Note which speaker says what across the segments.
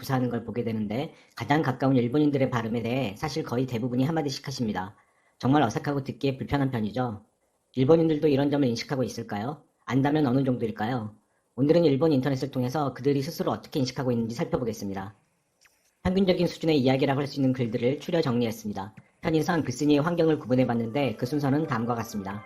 Speaker 1: 구사하는 걸 보게 되는데 가장 가까운 일본인들의 발음에 대해 사실 거의 대부분이 한마디씩 하십니다. 정말 어색하고 듣기에 불편한 편이죠. 일본인들도 이런 점을 인식하고 있을까요? 안다면 어느 정도일까요? 오늘은 일본 인터넷을 통해서 그들이 스스로 어떻게 인식하고 있는지 살펴보겠습니다. 평균적인 수준의 이야기라고 할 수 있는 글들을 추려 정리했습니다. 편의상 글쓴이의 환경을 구분해봤는데 그 순서는 다음과 같습니다.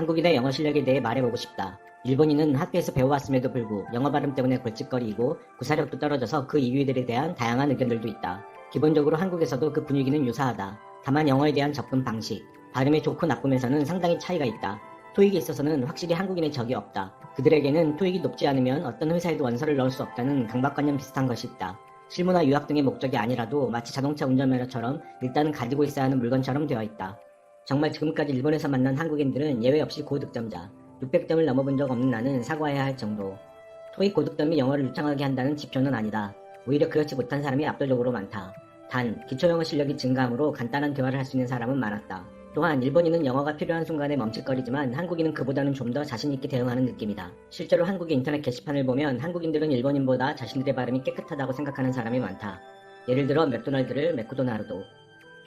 Speaker 1: 한국인의 영어 실력에 대해 말해보고 싶다. 일본인은 학교에서 배워왔음에도 불구 영어 발음 때문에 골칫거리이고 구사력도 떨어져서 그 이유들에 대한 다양한 의견들도 있다. 기본적으로 한국에서도 그 분위기는 유사하다. 다만 영어에 대한 접근 방식, 발음의 좋고 나쁨에서는 상당히 차이가 있다. 토익에 있어서는 확실히 한국인의 적이 없다. 그들에게는 토익이 높지 않으면 어떤 회사에도 원서를 넣을 수 없다는 강박관념 비슷한 것이 있다. 실무나 유학 등의 목적이 아니라도 마치 자동차 운전면허처럼 일단은 가지고 있어야 하는 물건처럼 되어 있다. 정말 지금까지 일본에서 만난 한국인들은 예외 없이 고득점자. 600점을 넘어본 적 없는 나는 사과해야 할 정도. 토익 고득점이 영어를 유창하게 한다는 지표는 아니다. 오히려 그렇지 못한 사람이 압도적으로 많다. 단, 기초영어 실력이 증가함으로 간단한 대화를 할 수 있는 사람은 많았다. 또한 일본인은 영어가 필요한 순간에 멈칫거리지만 한국인은 그보다는 좀 더 자신있게 대응하는 느낌이다. 실제로 한국의 인터넷 게시판을 보면 한국인들은 일본인보다 자신들의 발음이 깨끗하다고 생각하는 사람이 많다. 예를 들어 맥도날드를 맥도나르도,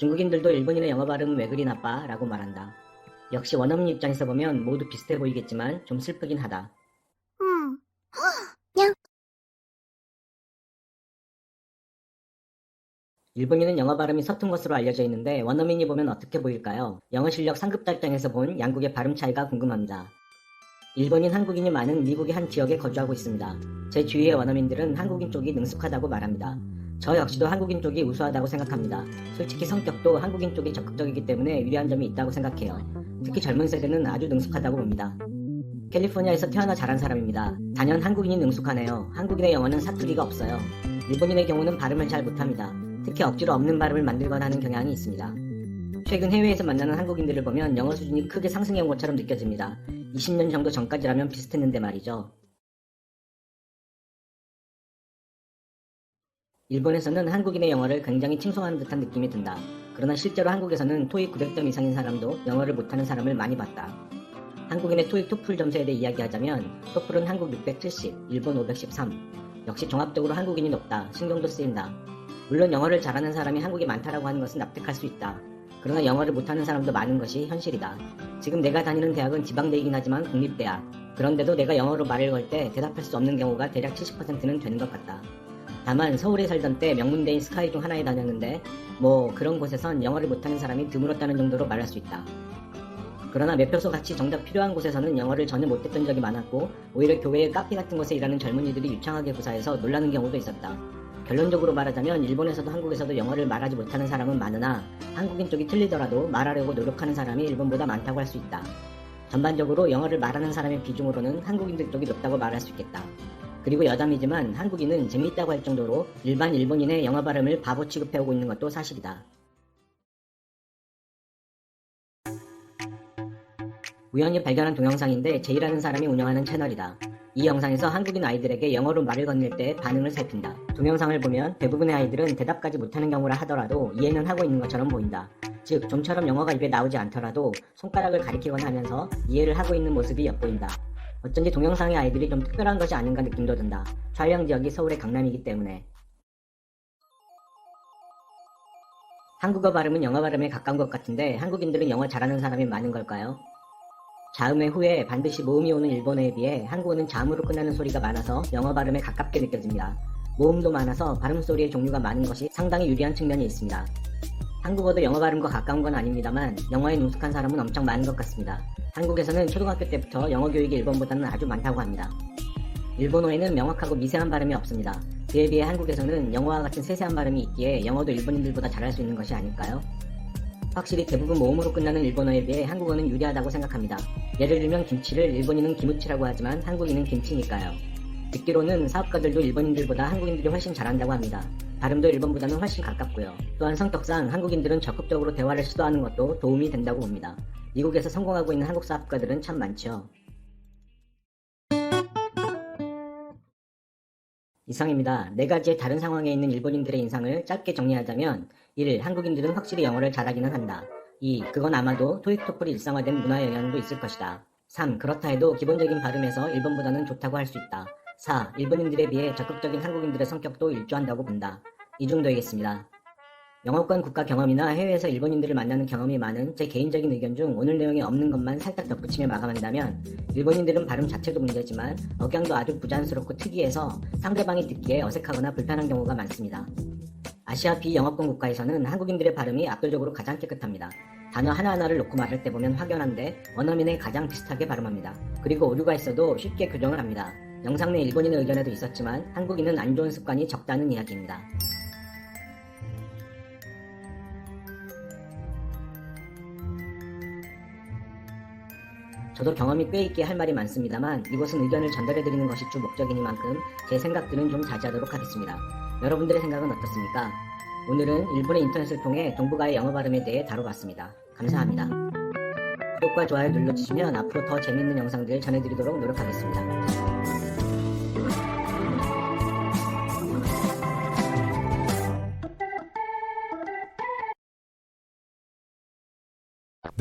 Speaker 1: 중국인들도 일본인의 영어 발음은 왜 그리 나빠? 라고 말한다. 역시 원어민 입장에서 보면 모두 비슷해 보이겠지만 좀 슬프긴 하다.
Speaker 2: 음.
Speaker 1: 일본인은 영어 발음이 서툰 것으로 알려져 있는데 원어민이 보면 어떻게 보일까요? 영어 실력 상급 달장에서 본 양국의 발음 차이가 궁금합니다. 일본인 한국인이 많은 미국의 한 지역에 거주하고 있습니다. 제 주위의 원어민들은 한국인 쪽이 능숙하다고 말합니다. 저 역시도 한국인 쪽이 우수하다고 생각합니다. 솔직히 성격도 한국인 쪽이 적극적이기 때문에 유리한 점이 있다고 생각해요. 특히 젊은 세대는 아주 능숙하다고 봅니다. 캘리포니아에서 태어나 자란 사람입니다. 단연 한국인이 능숙하네요. 한국인의 영어는 사투리가 없어요. 일본인의 경우는 발음을 잘 못합니다. 특히 억지로 없는 발음을 만들거나 하는 경향이 있습니다. 최근 해외에서 만나는 한국인들을 보면 영어 수준이 크게 상승해 온 것처럼 느껴집니다. 20년 정도 전까지라면 비슷했는데 말이죠. 일본에서는 한국인의 영어를 굉장히 칭송하는 듯한 느낌이 든다. 그러나 실제로 한국에서는 토익 900점 이상인 사람도 영어를 못하는 사람을 많이 봤다. 한국인의 토익 토플 점수에 대해 이야기하자면 토플은 한국 670, 일본 513. 역시 종합적으로 한국인이 높다. 신경도 쓰인다. 물론 영어를 잘하는 사람이 한국에 많다라고 하는 것은 납득할 수 있다. 그러나 영어를 못하는 사람도 많은 것이 현실이다. 지금 내가 다니는 대학은 지방대이긴 하지만 국립대학. 그런데도 내가 영어로 말을 걸 때 대답할 수 없는 경우가 대략 70%는 되는 것 같다. 다만 서울에 살던 때 명문대인 스카이 중 하나에 다녔는데 뭐 그런 곳에선 영어를 못하는 사람이 드물었다는 정도로 말할 수 있다. 그러나 매표소 같이 정작 필요한 곳에서는 영어를 전혀 못했던 적이 많았고 오히려 교회의 카페 같은 곳에 일하는 젊은이들이 유창하게 구사해서 놀라는 경우도 있었다. 결론적으로 말하자면 일본에서도 한국에서도 영어를 말하지 못하는 사람은 많으나 한국인 쪽이 틀리더라도 말하려고 노력하는 사람이 일본보다 많다고 할 수 있다. 전반적으로 영어를 말하는 사람의 비중으로는 한국인들 쪽이 높다고 말할 수 있겠다. 그리고 여담이지만 한국인은 재미있다고 할 정도로 일반 일본인의 영어 발음을 바보 취급해오고 있는 것도 사실이다. 우연히 발견한 동영상인데 제이라는 사람이 운영하는 채널이다. 이 영상에서 한국인 아이들에게 영어로 말을 건넬 때 반응을 살핀다. 동영상을 보면 대부분의 아이들은 대답까지 못하는 경우라 하더라도 이해는 하고 있는 것처럼 보인다. 즉, 좀처럼 영어가 입에 나오지 않더라도 손가락을 가리키거나 하면서 이해를 하고 있는 모습이 엿보인다. 어쩐지 동영상의 아이들이 좀 특별한 것이 아닌가 느낌도 든다. 촬영 지역이 서울의 강남이기 때문에. 한국어 발음은 영어 발음에 가까운 것 같은데 한국인들은 영어 잘하는 사람이 많은 걸까요? 자음의 후에 반드시 모음이 오는 일본어에 비해 한국어는 자음으로 끝나는 소리가 많아서 영어 발음에 가깝게 느껴집니다. 모음도 많아서 발음 소리의 종류가 많은 것이 상당히 유리한 측면이 있습니다. 한국어도 영어 발음과 가까운 건 아닙니다만 영어에 능숙한 사람은 엄청 많은 것 같습니다. 한국에서는 초등학교 때부터 영어 교육이 일본보다는 아주 많다고 합니다. 일본어에는 명확하고 미세한 발음이 없습니다. 그에 비해 한국에서는 영어와 같은 세세한 발음이 있기에 영어도 일본인들보다 잘할 수 있는 것이 아닐까요? 확실히 대부분 모음으로 끝나는 일본어에 비해 한국어는 유리하다고 생각합니다. 예를 들면 김치를 일본인은 기무치라고 하지만 한국인은 김치니까요. 듣기로는 사업가들도 일본인들보다 한국인들이 훨씬 잘한다고 합니다. 발음도 일본보다는 훨씬 가깝고요. 또한 성격상 한국인들은 적극적으로 대화를 시도하는 것도 도움이 된다고 봅니다. 미국에서 성공하고 있는 한국 사업가들은 참 많죠. 이상입니다. 네 가지의 다른 상황에 있는 일본인들의 인상을 짧게 정리하자면 1. 한국인들은 확실히 영어를 잘하기는 한다. 2. 그건 아마도 토익 토플이 일상화된 문화 영향도 있을 것이다. 3. 그렇다 해도 기본적인 발음에서 일본보다는 좋다고 할 수 있다. 4. 일본인들에 비해 적극적인 한국인들의 성격도 일조한다고 본다. 이 정도이겠습니다. 영어권 국가 경험이나 해외에서 일본인들을 만나는 경험이 많은 제 개인적인 의견 중 오늘 내용에 없는 것만 살짝 덧붙이며 마감한다면 일본인들은 발음 자체도 문제지만 억양도 아주 부자연스럽고 특이해서 상대방이 듣기에 어색하거나 불편한 경우가 많습니다. 아시아 비영어권 국가에서는 한국인들의 발음이 압도적으로 가장 깨끗합니다. 단어 하나하나를 놓고 말할 때 보면 확연한데 원어민에 가장 비슷하게 발음합니다. 그리고 오류가 있어도 쉽게 교정을 합니다. 영상 내 일본인의 의견에도 있었지만 한국인은 안 좋은 습관이 적다는 이야기입니다. 저도 경험이 꽤 있게 할 말이 많습니다만 이곳은 의견을 전달해드리는 것이 주 목적이니만큼 제 생각들은 좀 자제하도록 하겠습니다. 여러분들의 생각은 어떻습니까? 오늘은 일본의 인터넷을 통해 동북아의 영어 발음에 대해 다뤄봤습니다. 감사합니다. 구독과 좋아요 눌러주시면 앞으로 더 재밌는 영상들 전해드리도록 노력하겠습니다.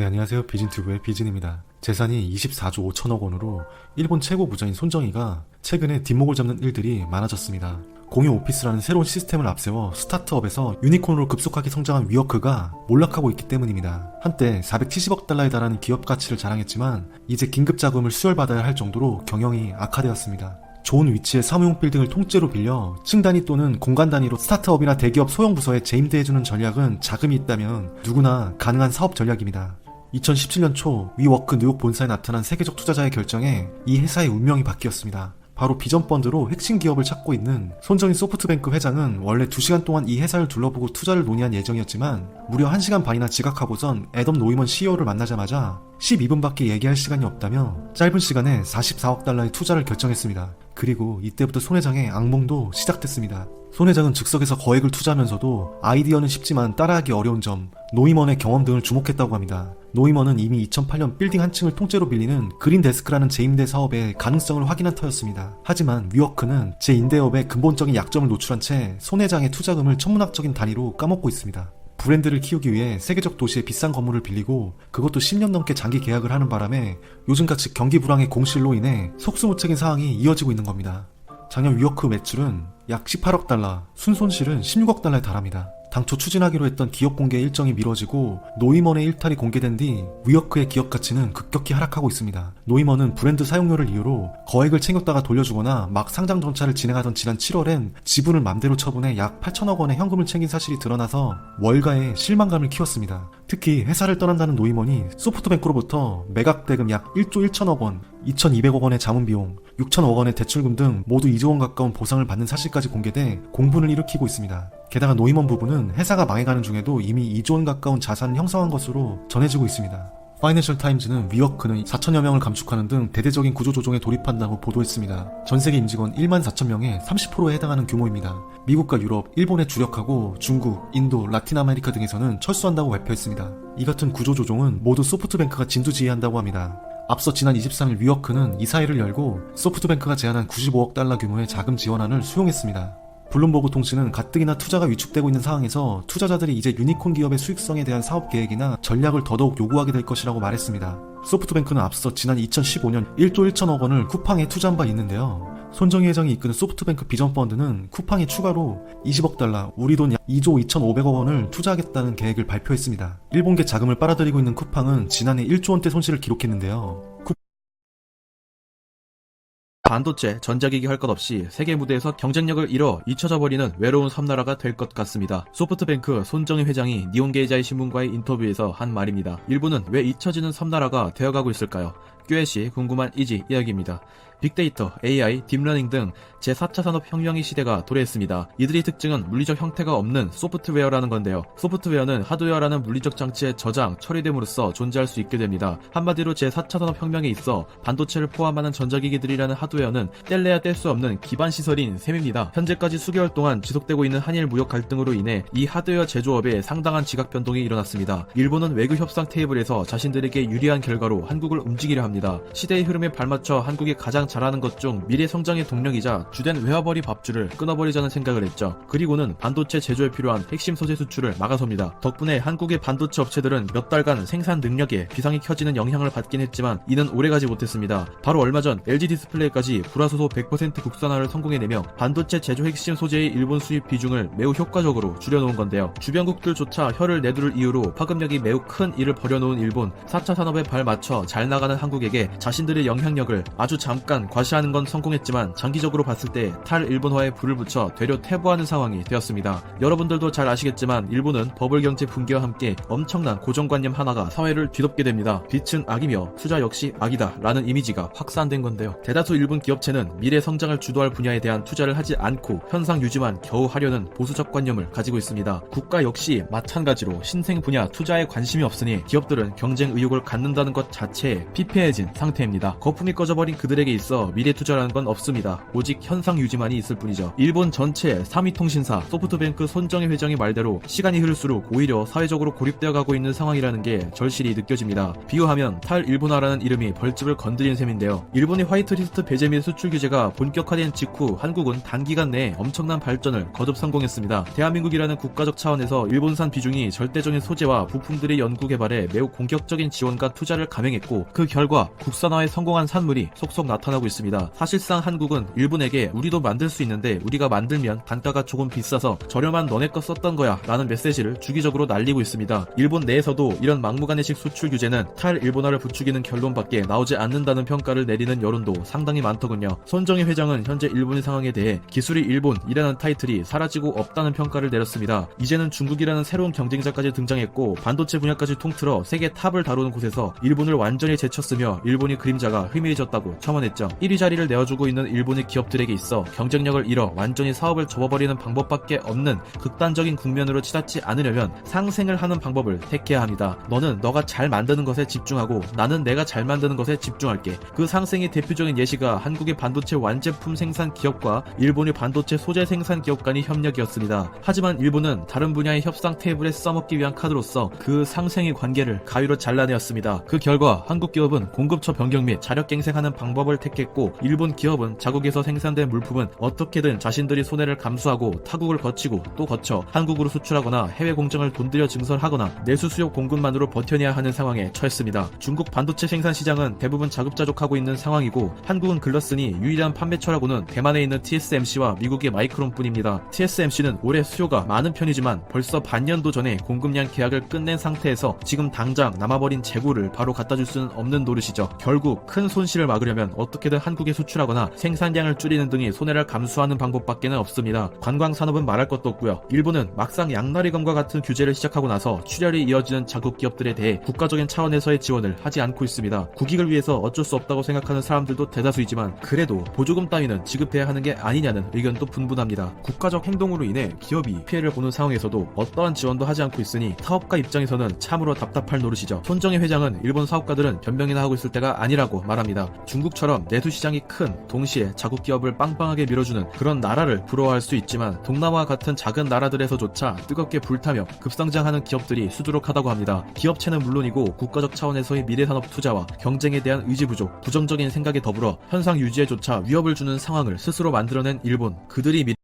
Speaker 2: 네, 안녕하세요. 비진튜브의 비진입니다. 재산이 24조 5천억 원으로 일본 최고 부자인 손정희가 최근에 뒷목을 잡는 일들이 많아졌습니다. 공유 오피스라는 새로운 시스템을 앞세워 스타트업에서 유니콘으로 급속하게 성장한 위워크가 몰락하고 있기 때문입니다. 한때 470억 달러에 달하는 기업 가치를 자랑했지만 이제 긴급 자금을 수혈받아야 할 정도로 경영이 악화되었습니다. 좋은 위치의 사무용 빌딩을 통째로 빌려 층 단위 또는 공간 단위로 스타트업이나 대기업 소형 부서에 재임대해주는 전략은 자금이 있다면 누구나 가능한 사업 전략입니다. 2017년 초 위워크 뉴욕 본사에 나타난 세계적 투자자의 결정에 이 회사의 운명이 바뀌었습니다. 바로 비전 펀드로 핵심 기업을 찾고 있는 손정희 소프트뱅크 회장은 원래 2시간 동안 이 회사를 둘러보고 투자를 논의한 예정이었지만 무려 1시간 반이나 지각하고선 애덤 노이먼 CEO를 만나자마자 12분밖에 얘기할 시간이 없다며 짧은 시간에 44억 달러의 투자를 결정했습니다. 그리고 이때부터 손 회장의 악몽도 시작됐습니다. 손 회장은 즉석에서 거액을 투자하면서도 아이디어는 쉽지만 따라하기 어려운 점, 노이먼의 경험 등을 주목했다고 합니다. 노이먼은 이미 2008년 빌딩 한 층을 통째로 빌리는 그린데스크라는 재임대 사업의 가능성을 확인한 터였습니다. 하지만 위워크는 제 임대업의 근본적인 약점을 노출한 채 손 회장의 투자금을 천문학적인 단위로 까먹고 있습니다. 브랜드를 키우기 위해 세계적 도시에 비싼 건물을 빌리고 그것도 10년 넘게 장기 계약을 하는 바람에 요즘같이 경기 불황의 공실로 인해 속수무책인 상황이 이어지고 있는 겁니다. 작년 위워크 매출은 약 18억 달러, 순손실은 16억 달러에 달합니다. 당초 추진하기로 했던 기업 공개 일정이 미뤄지고 노이먼의 일탈이 공개된 뒤 위워크의 기업 가치는 급격히 하락하고 있습니다. 노이먼은 브랜드 사용료를 이유로 거액을 챙겼다가 돌려주거나 막 상장 전차를 진행하던 지난 7월엔 지분을 맘대로 처분해 약 8천억 원의 현금을 챙긴 사실이 드러나서 월가에 실망감을 키웠습니다. 특히 회사를 떠난다는 노이먼이 소프트뱅크로부터 매각 대금 약 1조 1천억 원, 2,200억 원의 자문 비용, 6천억 원의 대출금 등 모두 2조 원 가까운 보상을 받는 사실까지 공개돼 공분을 일으키고 있습니다. 게다가 노이먼 부부는 회사가 망해가는 중에도 이미 2조 원 가까운 자산을 형성한 것으로 전해지고 있습니다. 파이낸셜 타임즈는 위워크는 4천여 명을 감축하는 등 대대적인 구조조정에 돌입한다고 보도했습니다. 전 세계 임직원 1만 4천 명의 30%에 해당하는 규모입니다. 미국과 유럽, 일본에 주력하고 중국, 인도, 라틴 아메리카 등에서는 철수한다고 발표했습니다. 이 같은 구조조정은 모두 소프트뱅크가 진두지휘한다고 합니다. 앞서 지난 23일 위워크는 이사회를 열고 소프트뱅크가 제안한 95억 달러 규모의 자금 지원안을 수용했습니다. 블룸버그 통신은 가뜩이나 투자가 위축되고 있는 상황에서 투자자들이 이제 유니콘 기업의 수익성에 대한 사업 계획이나 전략을 더더욱 요구하게 될 것이라고 말했습니다. 소프트뱅크는 앞서 지난 2015년 1조 1천억 원을 쿠팡에 투자한 바 있는데요. 손정희 회장이 이끄는 소프트뱅크 비전 펀드는 쿠팡에 추가로 20억 달러, 우리 돈 약 2조 2,500억 원을 투자하겠다는 계획을 발표했습니다. 일본계 자금을 빨아들이고 있는 쿠팡은 지난해 1조 원대 손실을 기록했는데요.
Speaker 3: 반도체, 전자기기 할 것 없이 세계 무대에서 경쟁력을 잃어 잊혀져 버리는 외로운 섬나라가 될 것 같습니다. 소프트뱅크 손정희 회장이 니온게이자의 신문과의 인터뷰에서 한 말입니다. 일본은 왜 잊혀지는 섬나라가 되어가고 있을까요? 꽤시 궁금한 이지 이야기입니다. 빅데이터, AI, 딥러닝 등 제4차 산업혁명의 시대가 도래했습니다. 이들의 특징은 물리적 형태가 없는 소프트웨어라는 건데요. 소프트웨어는 하드웨어라는 물리적 장치의 저장, 처리됨으로써 존재할 수 있게 됩니다. 한마디로 제4차 산업혁명에 있어 반도체를 포함하는 전자기기들이라는 하드웨어는 뗄래야 뗄 수 없는 기반 시설인 셈입니다. 현재까지 수개월 동안 지속되고 있는 한일 무역 갈등으로 인해 이 하드웨어 제조업에 상당한 지각 변동이 일어났습니다. 일본은 외교 협상 테이블에서 자신들에게 유리한 결과로 한국을 움직이려 합니다. 시대의 흐름에 발맞춰 한국이 가장 잘하는 것 중 미래 성장의 동력이자 주된 외화벌이 밥줄을 끊어버리자는 생각을 했죠. 그리고는 반도체 제조에 필요한 핵심 소재 수출을 막아섭니다. 덕분에 한국의 반도체 업체들은 몇 달간 생산 능력에 비상이 켜지는 영향을 받긴 했지만 이는 오래가지 못했습니다. 바로 얼마 전 LG 디스플레이까지 불화소소 100% 국산화를 성공해내며 반도체 제조 핵심 소재의 일본 수입 비중을 매우 효과적으로 줄여놓은 건데요. 주변국들조차 혀를 내두를 이유로 파급력이 매우 큰 일을 벌여놓은 일본 4차 산업에 발 맞춰 잘 나가는 한국에게 자신들의 영향력을 아주 잠깐 과시하는 건 성공했지만 장기적으로 봤을 때 탈일본화에 불을 붙여 되려 퇴보하는 상황이 되었습니다. 여러분들도 잘 아시겠지만 일본은 버블 경제 붕괴와 함께 엄청난 고정관념 하나가 사회를 뒤덮게 됩니다. 빛은 악이며 투자 역시 악이다 라는 이미지가 확산된 건데요. 대다수 일본 기업체는 미래 성장을 주도할 분야에 대한 투자를 하지 않고 현상 유지만 겨우 하려는 보수적 관념을 가지고 있습니다. 국가 역시 마찬가지로 신생 분야 투자에 관심이 없으니 기업들은 경쟁 의욕을 갖는다는 것 자체에 피폐해진 상태입니다. 거품이 꺼져버린 그들에게 있어 미래 투자라는 건 없습니다. 오직 현상 유지만이 있을 뿐이죠. 일본 전체 3위 통신사 소프트뱅크 손정희 회장의 말대로 시간이 흐를수록 오히려 사회적으로 고립되어 가고 있는 상황이라는 게 절실히 느껴집니다. 비유하면 탈일본화라는 이름이 벌집을 건드린 셈인데요. 일본의 화이트리스트 배제 및 수출 규제가 본격화된 직후 한국은 단기간 내에 엄청난 발전을 거듭 성공했습니다. 대한민국이라는 국가적 차원에서 일본산 비중이 절대적인 소재와 부품들의 연구 개발에 매우 공격적인 지원과 투자를 감행했고 그 결과 국산화에 성공한 산물이 속속 나타나고 있습니다. 사실상 한국은 일본에게 우리도 만들 수 있는데 우리가 만들면 단가가 조금 비싸서 저렴한 너네 거 썼던 거야 라는 메시지를 주기적으로 날리고 있습니다. 일본 내에서도 이런 막무가내식 수출 규제는 탈일본화를 부추기는 결론밖에 나오지 않는다는 평가를 내리는 여론도 상당히 많더군요. 손정희 회장은 현재 일본의 상황에 대해 기술이 일본이라는 타이틀이 사라지고 없다는 평가를 내렸습니다. 이제는 중국이라는 새로운 경쟁자까지 등장했고 반도체 분야까지 통틀어 세계 탑을 다루는 곳에서 일본을 완전히 제쳤으며 일본의 그림자가 희미해졌다고 첨언했죠. 1위 자리를 내어주고 있는 일본의 기업들에게 있어 경쟁력을 잃어 완전히 사업을 접어버리는 방법밖에 없는 극단적인 국면으로 치닫지 않으려면 상생을 하는 방법을 택해야 합니다. 너는 너가 잘 만드는 것에 집중하고 나는 내가 잘 만드는 것에 집중할게. 그 상생의 대표적인 예시가 한국의 반도체 완제품 생산 기업과 일본의 반도체 소재 생산 기업 간의 협력이었습니다. 하지만 일본은 다른 분야의 협상 테이블에 써먹기 위한 카드로서 그 상생의 관계를 가위로 잘라내었습니다. 그 결과 한국 기업은 공급처 변경 및 자력 갱생하는 방법을 택했고 일본 기업은 자국에서 생산 된 물품은 어떻게든 자신들이 손해를 감수하고 타국을 거치고 또 거쳐 한국으로 수출하거나 해외 공장을 돈들여 증설하거나 내수 수요 공급만으로 버텨내야 하는 상황에 처했습니다. 중국 반도체 생산 시장은 대부분 자급자족하고 있는 상황이고 한국은 글렀으니 유일한 판매처라고는 대만에 있는 TSMC와 미국의 마이크론뿐입니다. TSMC는 올해 수요가 많은 편이지만 벌써 반년도 전에 공급량 계약을 끝낸 상태에서 지금 당장 남아버린 재고를 바로 갖다 줄 수는 없는 노릇이죠. 결국 큰 손실을 막으려면 어떻게든 한국에 수출하거나 생산량을 줄이는 등의 손해를 감수하는 방법밖에는 없습니다. 관광 산업은 말할 것도 없고요. 일본은 막상 양날이검과 같은 규제를 시작하고 나서 출혈이 이어지는 자국 기업들에 대해 국가적인 차원에서의 지원을 하지 않고 있습니다. 국익을 위해서 어쩔 수 없다고 생각하는 사람들도 대다수이지만 그래도 보조금 따위는 지급해야 하는 게 아니냐는 의견도 분분합니다. 국가적 행동으로 인해 기업이 피해를 보는 상황에서도 어떠한 지원도 하지 않고 있으니 사업가 입장에서는 참으로 답답할 노릇이죠. 손정희 회장은 일본 사업가들은 변명이나 하고 있을 때가 아니라고 말합니다. 중국처럼 내수 시장이 큰 동시에 자국 기업을 빵빵하게 밀어주는 그런 나라를 부러워할 수 있지만 동남아 같은 작은 나라들에서조차 뜨겁게 불타며 급성장하는 기업들이 수두룩하다고 합니다. 기업체는 물론이고 국가적 차원에서의 미래산업 투자와 경쟁에 대한 의지 부족, 부정적인 생각에 더불어 현상 유지에조차 위협을 주는 상황을 스스로 만들어낸 일본. 그들이 미